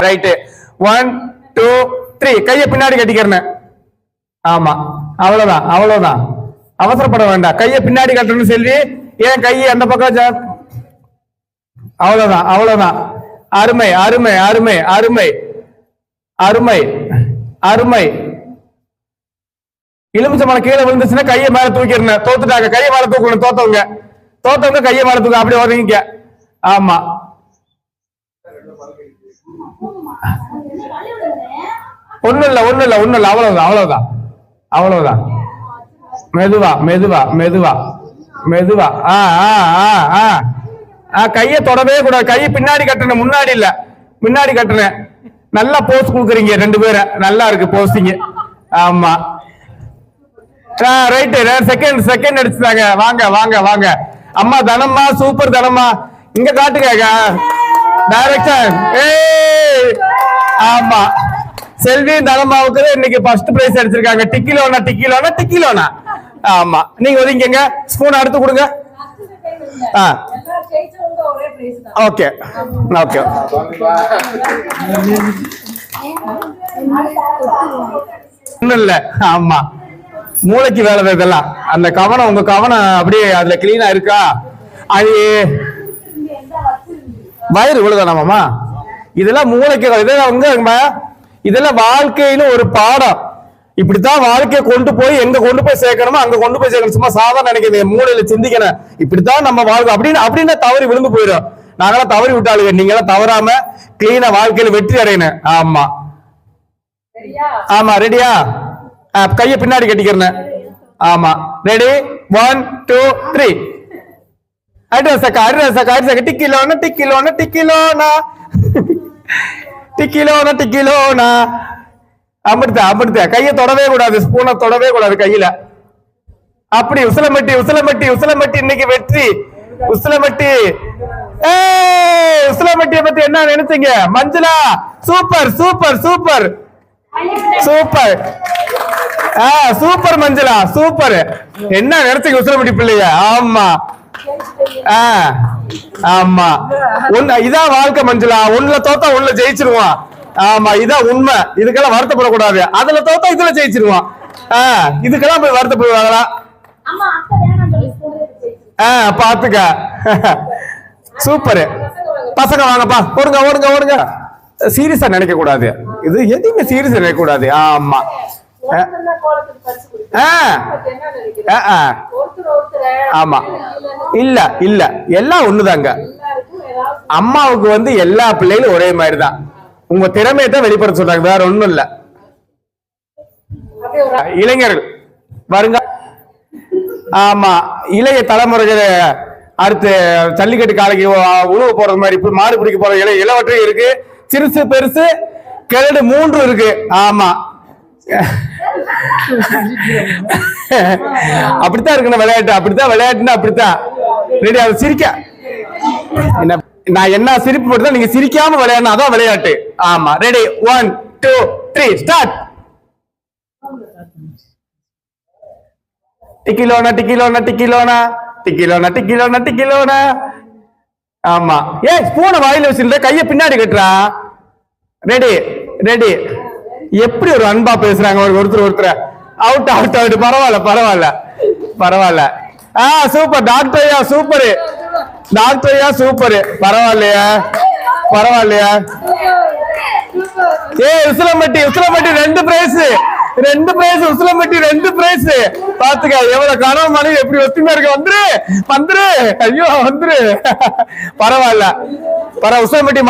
Right one two three கையை பின்னாடி கட்டிக்கிறேன் ஆமா. அவ்வளவுதான். அவ்வளவுதான். அவசரப்பட வேண்டாம். கையை பின்னாடி கட்டணும் செல்வி ஏன் கையை அந்த பக்கம் அவ்வளவுதான். அவ்வளவுதான். அருமை அருமை அருமை அருமை. அருமை அருமை. எலுமிச்சம்பழம் கீழே விழுந்துச்சுன்னா கையை மேல தூக்கிடணும். தோத்துட்டாங்க. கையை மேல தூக்கணும். தோத்தவங்க. தோத்தவங்க கையை மேல தூக்க அப்படியே ஒதுங்கிக்க ஆமா. ஒண்ணும் இல்ல ஒண்ணும் இல்ல ஒண்ணும் இல்ல அவ்வளவுதான் அவ்வளவுதான். அவ்வளவுதான். மெதுவா மெதுவா மெதுவா. மெதுவா. ஆ ஆ ஆ ஆ. ஆ கையை தொடவே கூடாது. கையை பின்னாடி கட்டணும் முன்னாடி இல்ல. முன்னாடி கட்டுறேன். நல்லா போஸ் கொடுக்குறீங்க ரெண்டு பேரும் நல்லா இருக்கு போஸ்டிங்க ஆமா. ரைட்டு செகண்ட் செகண்ட் அடிச்சுட்டாங்க. வாங்க வாங்க வாங்க. அம்மா தனம்மா சூப்பர் தனம்மா. இங்க காட்டுங்க டைரக்டர் ஏய்! ஆமா. செல்வி தனமாவுக்கு இன்னைக்கு ஃபர்ஸ்ட் பிரைஸ் அடிச்சிருக்காங்க. டிக்கிலோனா டிக்கிலோனா டிக்கிலோனா. ஆமா. நீங்க ஒதுங்கிங்க ஸ்பூன் அடுத்து கொடுங்க. ஆ. ஓகே ஓகே ஒண்ணும் இல்ல. ஆமா. மூளைக்கு வேலை இதெல்லாம். அந்த கவனம் உங்க கவனம் அப்படியே அதுல கிளீனா இருக்கா? அது வயிறு இவ்வளவுதானாமாமா இதெல்லாம் மூளைக்கு இதெல்லாம் வந்து இதெல்லாம் வாழ்க்கையில ஒரு பாடம். இப்படித்தான் வாழ்க்கையை கொண்டு போய் எங்க கொண்டு போய் சேர்க்கணுமோ அங்க கொண்டு போய் சேர்க்கணும். சும்மா சாதாரண நினைக்கிறேன் மூளையில சிந்திக்கணும். இப்படித்தான் நம்ம வாழ்க்கை. அப்படின்னு அப்படின்னு தவறி விழுந்து போயிடும். நாங்களாம் தவறி விட்டாளுங்க. நீங்க எல்லாம் தவறாம கிளீனா வாழ்க்கையில வெற்றி அடையணும். ஆமா. ஆமா ரெடியா கைய பின்னாடி கட்டிக்கிறேன். ஆமா. ரெடி ஒன் டூ த்ரீ அட்ரஸக்கா அட்ரஸக்கா அட்ரஸக்கா டிக்கிலோனா டிக்கிலோனா டிக்கிலோனா டிக்கிலோனா டிக்கிலோனா அமிர்தா அமிர்தா கையை தொடவே கூடாது ஸ்பூனை தொடவே கூடாது கையில அப்படி உசிலமட்டி உசிலமட்டி உசிலமட்டி இன்னைக்கு வெற்றி உசிலமட்டி ஏய் உசிலமட்டியை பத்தி என்ன நினைச்சீங்க மஞ்சளா சூப்பர் சூப்பர் சூப்பர் சூப்பர் ஆ சூப்பர் மஞ்சளா சூப்பர் என்ன நினைச்சீங்க உசிலமட்டி பிள்ளைய ஆமா ஆமா. ஒண்ணு இதான் வாழ்க்கை மஞ்சளா? ஒண்ணுல தோத்தா ஒண்ணுல ஜெயிச்சிருவான். ஆமா இதான் உண்மை. இதுக்கெல்லாம் வருத்தப்படக்கூடாது. அதுல தோத்தா இதுல ஜெயிச்சிருவான். ஆ இதுக்கெல்லாம் போய் வருத்தப்படுவாங்களா? ஆ பாத்துக்க. சூப்பர். பசங்க வாங்கப்பா. ஓடுங்க ஓடுங்க ஓடுங்க. சீரியஸா நினைக்க கூடாது இது எதுவுமே சீரியஸா நினைக்க கூடாது ஆமா. ஆமா. இல்ல இல்ல. எல்லாம் ஒண்ணுதாங்க. அம்மாவுக்கு வந்து எல்லா பிள்ளைகளும் ஒரே மாதிரி தான் உங்க திறமையை தான் வெளிப்படுத்த சொல்றாங்க. வேற ஒண்ணும் இல்ல. இளைஞர்கள். வருங்க. ஆமா. இளைய தலைமுறைகள் அடுத்து ஜல்லிக்கட்டு காலைக்கு உணவு போறது மாதிரி மாடு பிடிக்க போற இலை இளவற்றையும் இருக்கு. சிறுசு பெருசு கிழடு மூன்று இருக்கு. ஆமா. அப்படித்தான் இருக்கணும் விளையாட்டு. அப்படித்தான் விளையாட்டுன்னா அப்படித்தான். ரெடி அது சிரிக்க. என்ன நான் என்ன சிரிப்பு போட்டு நீங்க சிரிக்காம விளையாடணும். அதான் விளையாட்டு. ஆமா. Ready one two three start Dikkiloona டிக்கிலோனா டிக்கிலோனா டிக்கிலோனா டிக்கிலோனா டிக்கிலோனா ஆமா. ஏ ஸ்பூனை வாயில வச்சிருந்த கையை பின்னாடி கட்டுறா. ரெடி ரெடி எப்படி ஒரு அன்பா பேசுறாங்க ஒரு ஒருத்தர் ஒருத்தர். அவுட் அவுட் அவுட் பரவாயில்ல பரவாயில்ல. பரவாயில்ல. ஆ சூப்பர் டாக்டர் ஐயா சூப்பர் டாக்டர் ஐயா சூப்பர் பரவாயில்லையா. பரவாயில்லையா. ஏ உசிலம்பட்டி உசிலம்பட்டி ரெண்டு பிரைஸ் ரெண்டு பிரைஸ் உசிலம்பட்டி ரெண்டு பிரைஸ் பாத்துக்க எவ்வளவு கனவு மனைவி எப்படி ஒத்துமையா இருக்க. வந்துரு வந்துரு. ஐயோ வந்துரு. பரவாயில்ல. பரவாயில்ல உசிலம்பட்டி